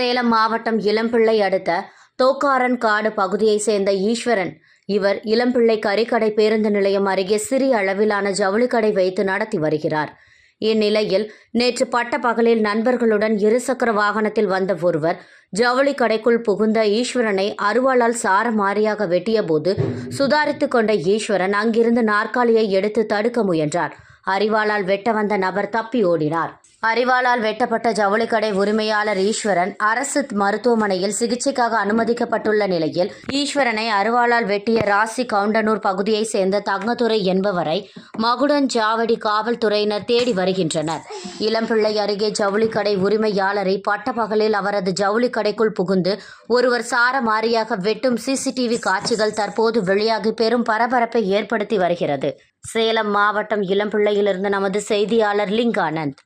சேலம் மாவட்டம் இளம்பிள்ளை அடுத்த தோக்காரன் காடு பகுதியைச் சேர்ந்த ஈஸ்வரன். இவர் இளம்பிள்ளை கறிக்கடை பேருந்து நிலையம் அருகே சிறிய அளவிலான ஜவுளிக்கடை வைத்து நடத்தி வருகிறார். இந்நிலையில் நேற்று பட்ட பகலில் நண்பர்களுடன் இருசக்கர வாகனத்தில் வந்த ஒருவர் ஜவுளி கடைக்குள் புகுந்த ஈஸ்வரனை அருவாளால் சாரமாரியாக வெட்டியபோது சுதாரித்துக் கொண்ட ஈஸ்வரன் அங்கிருந்து நாற்காலியை எடுத்து தடுக்க முயன்றார். அரிவாளால் வெட்ட வந்த நபர் தப்பி ஓடினார். அறிவாளால் வெட்டப்பட்ட ஜவுளிக்கடை உரிமையாளர் ஈஸ்வரன் அரசு மருத்துவமனையில் சிகிச்சைக்காக அனுமதிக்கப்பட்டுள்ள நிலையில் ஈஸ்வரனை அருவாளால் வெட்டிய ராசி கவுண்டனூர் பகுதியைச் சேர்ந்த தங்கத்துறை என்பவரை மகுடன் ஜாவடி காவல்துறையினர் தேடி வருகின்றனர். இளம்பிள்ளை அருகே ஜவுளிக்கடை உரிமையாளரை பட்டப்பகலில் அவரது ஜவுளிக்கடைக்குள் புகுந்து ஒருவர் சாரமாரியாக வெட்டும் சிசிடிவி காட்சிகள் தற்போது வெளியாகி பெரும் பரபரப்பை ஏற்படுத்தி வருகிறது. சேலம் மாவட்டம் இளம்பிள்ளையிலிருந்து நமது செய்தியாளர் லிங்கானந்த்.